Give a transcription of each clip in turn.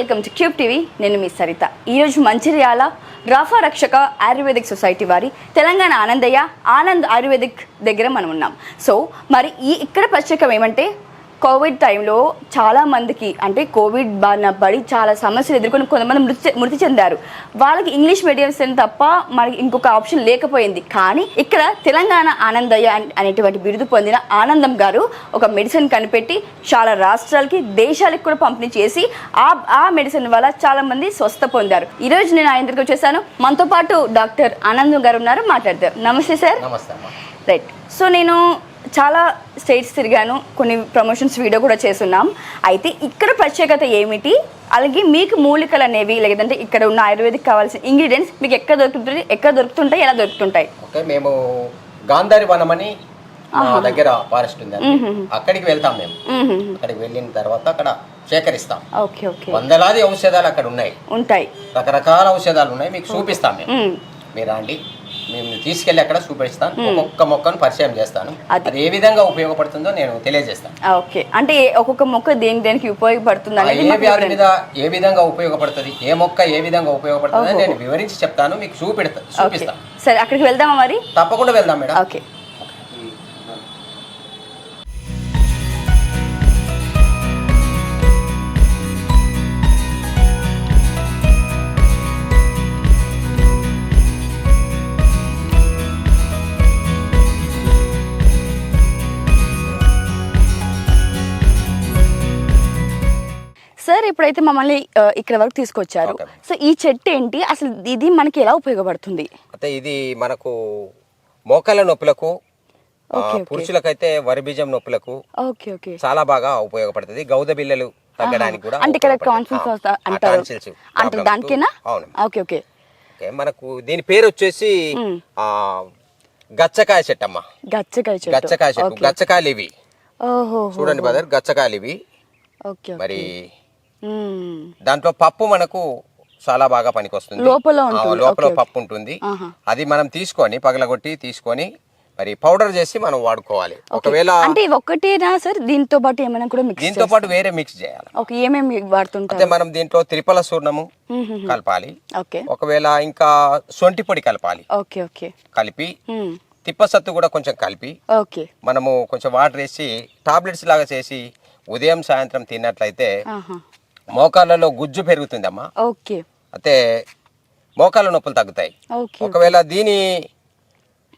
Welcome to cube TV. నేను మీ సరిత. ఈరోజు మంచిర్యాల రాఫా రక్షక ఆయుర్వేదిక్ సొసైటీ వారి తెలంగాణ ఆనందయ్య ఆనంద్ ఆయుర్వేదిక్ దగ్గర మనం ఉన్నాం. సో మరి ఈ ఇక్కడ ప్రత్యేకం ఏమంటే కోవిడ్ టైంలో చాలా మందికి అంటే కోవిడ్ బారిన పడి చాలా సమస్యలు ఎదుర్కొని కొంతమంది మృతి మృతి చెందారు. వాళ్ళకి ఇంగ్లీష్ మీడియం తప్ప మనకి ఇంకొక ఆప్షన్ లేకపోయింది. కానీ ఇక్కడ తెలంగాణ ఆనందయ్య అన్- అనేటువంటి బిరుదు పొందిన ఆనందం గారు ఒక మెడిసిన్ కనిపెట్టి చాలా రాష్ట్రాలకి దేశాలకు కూడా పంపిణీ చేసి ఆ ఆ మెడిసిన్ వల్ల చాలా మంది స్వస్థ పొందారు. ఈ రోజు నేను ఆయన దగ్గరికి వచ్చేసాను. మనతో పాటు డాక్టర్ ఆనందం గారు ఉన్నారు. మాట్లాడతారు నమస్తే సార్. రైట్. సో నేను చాలా స్టేట్స్ తిరిగాను. కొన్ని ప్రమోషన్స్ వీడియో కూడా చేస్తున్నాం. అయితే ఇక్కడ ప్రత్యేకత ఏమిటి? అలాగే మీకు మూలికలు అనేవి లేదంటే ఇక్కడ ఉన్న ఆయుర్వేదిక్ కావాల్సిన ఇంగ్రీడియంట్స్ మీకు ఎక్కడ దొరుకుతుంటాయి? ఎక్కడ దొరుకుతుంటాయి? ఎలా దొరుకుతుంటాయి? ఓకే మేము గాంధారి వనం అని మా దగ్గర ఫారెస్ట్ ఉంది అక్కడికి వెళ్తాం మేము. అక్కడికి వెళ్ళిన తర్వాత అక్కడ సేకరిస్తాం. Okay okay. వందలాది ఔషధాలు అక్కడ ఉన్నాయి. ఉంటాయి. రకరకాల ఔషధాలు ఉన్నాయి. మీకు చూపిస్తాం మ్మ్. మీరు రండి. మేము తీసుకెళ్ళి అక్కడ చూపిస్తాను. ఒక్కొక్క మొక్కను పరిచయం చేస్తాను. అది. ఏ విధంగా ఉపయోగపడుతుందో నేను తెలియజేస్తాను. ఓకే. అంటే ఒక్కొక్క మొక్క దేని దేనికి ఉపయోగపడుతుంది ఏ వ్యాధి. మీద ఏ విధంగా ఉపయోగపడుతుంది ఏ మొక్క ఏ విధంగా ఉపయోగపడుతుంది నేను వివరించి చెప్తాను మీకు చూపిస్తాను సరే అక్కడికి వెళ్దామా మరి? తప్పకుండా వెళ్దాం మేడం. ఓకే. సార్ ఇప్పుడైతే మమ్మల్ని ఇక్కడ వరకు తీసుకొచ్చారు. సో ఈ చెట్టు ఏంటి? అసలు ఇది మనకి ఎలా ఉపయోగపడుతుంది? అయితే ఇది మనకు మోకాళ్ళ నొప్పులకు. పురుషులకైతే వరి బీజం నొప్పులకు చాలా బాగా ఉపయోగపడుతుంది. గౌద బిల్లలు తగ్గడానికి కూడా అంటే ఇక్కడ ఉపయోగపడుతుంది. కాన్ఫిడెన్స్ ఆ, ఆ అంటారు. tonsils అంటారు problems దానికేనా? కు- అవును ఓకే ఓకే. మనకు దీని పేరు వచ్చేసి. ఆ గచ్చకాయ చెట్టు అమ్మ గచ్చకాయ చెట్టు. గచ్చకాయ చెట్టు. గచ్చకాయలు ఇవి. చూడండి బ్రదర్ గచ్చకాయలు ఇవి. ఓకే. మరి. దాంట్లో పప్పు మనకు చాలా బాగా పనికొస్తుంది. లోపల. లోపల. పప్పు ఉంటుంది. అది మనం తీసుకొని పగలగొట్టి తీసుకొని మరి పౌడర్ చేసి మనం వాడుకోవాలి. ఒకవేళ అంటే ఇవి ఒక్కటేనా సార్? దీంతో పాటు ఏమైనా కూడా మిక్స్ దీంతో పాటు వేరే మిక్స్ చేయాలి. ఓకే ఏమేమి వాడుతుంటారు? అయితే మనం దీంట్లో త్రిపల చూర్ణము మ్మ్. కలపాలి. ఓకే. ఒకవేళ ఇంకా సొంటి పొడి కలపాలి. Okay okay. కలిపి. తిప్పసత్తు కూడా కొంచెం కలిపి ఓకే. మనము కొంచెం వాటర్ వేసి టాబ్లెట్స్ లాగా చేసి ఉదయం సాయంత్రం తిన్నట్లయితే మోకాళ్ళలో గుజ్జు పెరుగుతుందమ్మా. ఓకే. అయితే మోకాళ్ళ నొప్పులు తగ్గుతాయి. ఒకవేళ దీని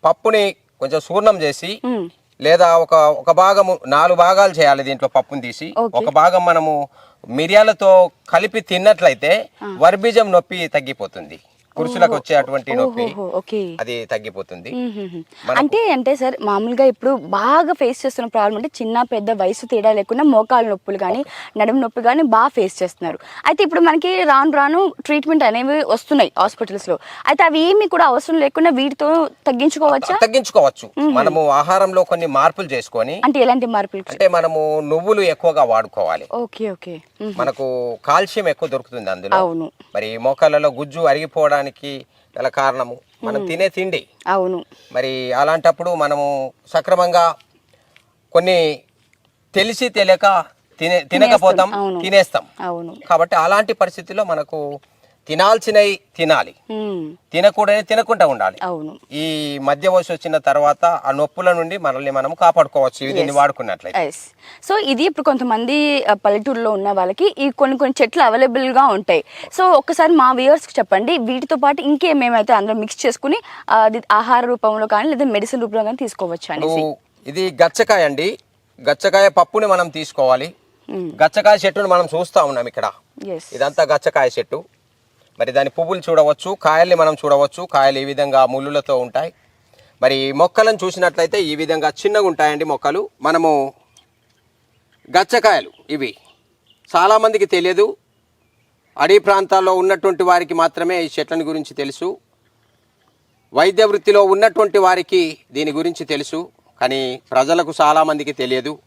పప్పుని కొంచెం చూర్ణం చేసి. లేదా ఒక ఒక భాగము నాలుగు భాగాలు చేయాలి దీంట్లో పప్పుని తీసి. ఒక భాగం మనము మిరియాలతో కలిపి తిన్నట్లయితే వర్బీజం నొప్పి తగ్గిపోతుంది. పురుషులకు వచ్చే అటువంటి నొప్పి. అది తగ్గిపోతుంది. అంటే అంటే సార్ మామూలుగా ఇప్పుడు బాగా ఫేస్ చేస్తున్న ప్రాబ్లం అంటే చిన్న పెద్ద వయసు తేడా లేకుండా మోకాలు నొప్పులు కానీ నడుము నొప్పి కానీ బాగా ఫేస్ చేస్తున్నారు. అయితే ఇప్పుడు మనకి రాను రాను ట్రీట్మెంట్ అనేవి వస్తున్నాయి హాస్పిటల్స్లో అయితే అవి ఏమి కూడా అవసరం లేకుండా వీటితో తగ్గించుకోవచ్చా? తగ్గించుకోవచ్చు. మనము ఆహారంలో కొన్ని మార్పులు చేసుకొని అంటే ఎలాంటి మార్పులు? అంటే మనము నువ్వులు ఎక్కువగా వాడుకోవాలి. Okay okay. మనకు కాల్షియం ఎక్కువ దొరుకుతుంది అందులో. అవును. మరి మోకాళ్ళలో గుజ్జు అరిగిపోవడానికి గల కారణము. మనం తినే తిండి. అవును. మరి అలాంటప్పుడు మనము సక్రమంగా కొన్ని తెలిసి తెలియక తినే తినకపోతాం. తినేస్తాం. అవును. కాబట్టి అలాంటి పరిస్థితుల్లో మనకు తినాల్సినవి తినాలి. తినకూడని తినకుండా ఉండాలి. అవును. ఈ మధ్య వయసు వచ్చిన తర్వాత ఆ నొప్పుల నుండి మనల్ని మనం కాపాడుకోవచ్చు. దీన్ని వాడుకున్నట్లయితే. సో ఇది ఇప్పుడు కొంతమంది పల్లెటూరులో ఉన్న వాళ్ళకి ఈ కొన్ని కొన్ని చెట్లు అవైలబుల్గా ఉంటాయి. సో ఒక్కసారి మా వ్యూవర్స్కి చెప్పండి. వీటితో పాటు ఇంకేమేమైతే అందులో మిక్స్ చేసుకుని ఆహార రూపంలో కానీ లేదా మెడిసిన్ రూపంలో కానీ తీసుకోవచ్చు అనేసి. ఇది గచ్చకాయ అండి. గచ్చకాయ పప్పుని మనం తీసుకోవాలి. గచ్చకాయ చెట్టును మనం చూస్తా ఉన్నాం ఇక్కడ. ఇదంతా గచ్చకాయ చెట్టు. మరి దాని పువ్వులు చూడవచ్చు కాయల్ని మనం చూడవచ్చు. కాయలు ఈ విధంగా ముళ్ళులతో ఉంటాయి? మరి మొక్కలను చూసినట్లయితే ఈ విధంగా చిన్నగా ఉంటాయండి మొక్కలు. మనము గచ్చకాయలు ఇవి. చాలామందికి తెలియదు. అడవి ప్రాంతాల్లో ఉన్నటువంటి వారికి మాత్రమే ఈ చెట్లను గురించి తెలుసు. వైద్య వృత్తిలో ఉన్నటువంటి వారికి దీని గురించి తెలుసు. కానీ ప్రజలకు చాలామందికి తెలియదు.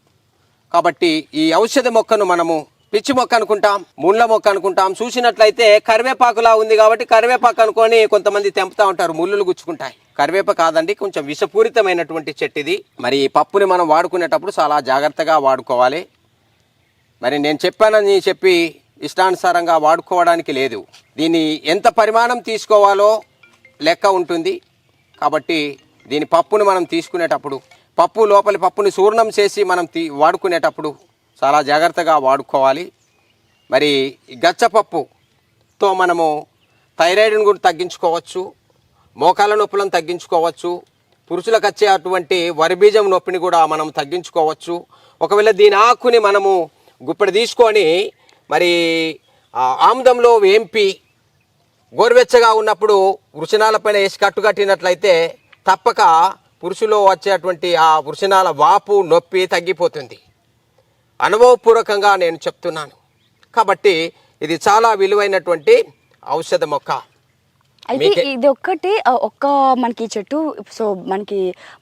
కాబట్టి ఈ ఔషధ మొక్కను మనము పిచ్చి మొక్క అనుకుంటాం ముళ్ళ మొక్క అనుకుంటాం. చూసినట్లయితే కరివేపాకులా ఉంది కాబట్టి కరివేపాకు అనుకొని కొంతమంది తెంపుతా ఉంటారు ముళ్ళులు గుచ్చుకుంటాయి. కరివేప కాదండి కొంచెం విషపూరితమైనటువంటి చెట్టు ఇది మరి ఈ పప్పుని మనం వాడుకునేటప్పుడు చాలా జాగ్రత్తగా వాడుకోవాలి. మరి నేను చెప్పానని చెప్పి ఇష్టానుసారంగా వాడుకోవడానికి లేదు. దీన్ని ఎంత పరిమాణం తీసుకోవాలో లెక్క ఉంటుంది. కాబట్టి దీని పప్పును మనం తీసుకునేటప్పుడు పప్పు లోపలి పప్పుని చూర్ణం చేసి మనం తీ వాడుకునేటప్పుడు చాలా జాగ్రత్తగా వాడుకోవాలి. మరి గచ్చపప్పుతో మనము థైరాయిడ్ని కూడా తగ్గించుకోవచ్చు మోకాల నొప్పులను తగ్గించుకోవచ్చు పురుషులకు వచ్చే అటువంటి వరిబీజం నొప్పిని కూడా మనం తగ్గించుకోవచ్చు. ఒకవేళ దీని ఆకుని మనము గుప్పెడు తీసుకొని మరి ఆముదంలో వేంపి గోరువెచ్చగా ఉన్నప్పుడు వృషణాలపైన వేసి కట్టుకట్టినట్లయితే తప్పక పురుషులో వచ్చేటువంటి ఆ వృషణాల వాపు నొప్పి తగ్గిపోతుంది. అనుభవపూర్వకంగా నేను చెప్తున్నాను. కాబట్టి ఇది చాలా విలువైనటువంటి ఔషధ మొక్క. అయితే ఇది ఒక్కటి ఒక్క మనకి చెట్టు సో మనకి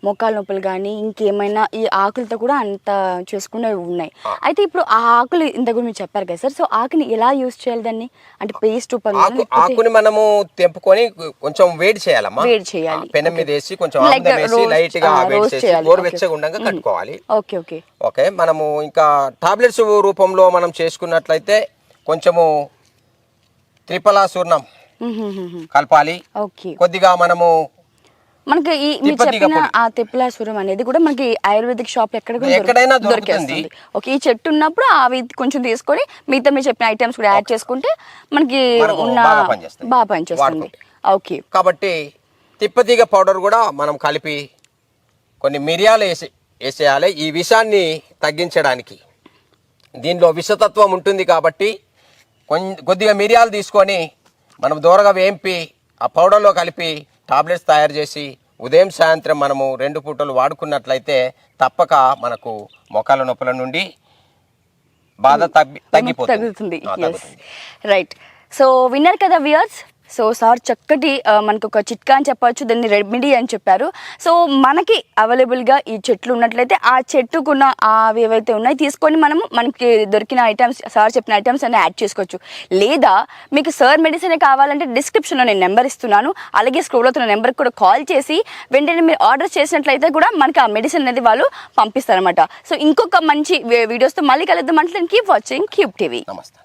మోకాల నొప్పులు కానీ ఇంకేమైనా ఈ ఆకులతో కూడా అంత చేసుకునేవి ఉన్నాయి. అయితే ఇప్పుడు ఆ ఆకులు ఇంతకు మీరు చెప్పారు కదా సార్ సో ఆకుని ఎలా యూజ్ చేయాలి దాన్ని? అంటే పేస్ట్ రూపంలో ఆకు ఆకుని మనము తెంపుకొని కొంచెం వేడి చేయాలమ్మా? వేడి చేయాలి. పెనం మీద వేసి కొంచెం ఆముదం వేసి లైట్గా వేడి చేసి. గోరువెచ్చగా. ఉండగా కట్టుకోవాలి. Okay okay. ఓకే మనము ఇంకా టాబ్లెట్స్ రూపంలో మనం చేసుకున్నట్లయితే కొంచెము త్రిపలా చూర్ణం కలపాలి. ఓకే. కొద్దిగా మనము మనకి ఈ మీరు చెప్పిన. ఆ తెప్పలాసురం అనేది కూడా మనకి ఆయుర్వేదిక్ షాప్ ఎక్కడ ఎక్కడైనా దొరికేస్తుంది. ఓకే ఈ చెట్టు ఉన్నప్పుడు అవి కొంచెం తీసుకొని మిగతా మీరు చెప్పిన ఐటమ్స్ కూడా యాడ్ చేసుకుంటే మనకి ఉన్న బాగా పనిచేస్తుంది. ఓకే. కాబట్టి తిప్పతీగ పౌడర్ కూడా మనం కలిపి కొన్ని మిరియాలు వేసి వేసేయాలి. ఈ విషాన్ని తగ్గించడానికి. దీనిలో విషతత్వం ఉంటుంది కాబట్టి కొద్దిగా మిరియాలు తీసుకొని మనం దూరగా వేంపి ఆ పౌడర్లో కలిపి టాబ్లెట్స్ తయారు చేసి ఉదయం సాయంత్రం మనము రెండు పూటలు వాడుకున్నట్లయితే తప్పక మనకు మొక్కల నొప్పుల నుండి బాధ తగ్గి తగ్గిపోతుంది. రైట్ సో విన్నర్ కదా వియర్స్ సో సార్ చక్కటి మనకు ఒక చిట్కా అని చెప్పవచ్చు దాన్ని రెమెడీ అని చెప్పారు. సో మనకి అవైలబుల్గా ఈ చెట్లు ఉన్నట్లయితే ఆ చెట్టుకున్న అవి ఏవైతే ఉన్నాయి తీసుకొని మనము మనకి దొరికిన ఐటమ్స్ సార్ చెప్పిన ఐటమ్స్ అన్ని యాడ్ చేసుకోవచ్చు. లేదా మీకు సార్ మెడిసిన్ కావాలంటే డిస్క్రిప్షన్లో నేను నెంబర్ ఇస్తున్నాను. అలాగే స్క్రోల్ అవుతున్న నెంబర్కి కూడా కాల్ చేసి వెంటనే మీరు ఆర్డర్ చేసినట్లయితే కూడా మనకి ఆ మెడిసిన్ అనేది వాళ్ళు పంపిస్తారనమాట సో ఇంకొక మంచి వీడియోస్తో మళ్ళీ కలుద్దాం. అంటే కీప్ వాచింగ్ క్యూబ్ టీవీ. నమస్తే.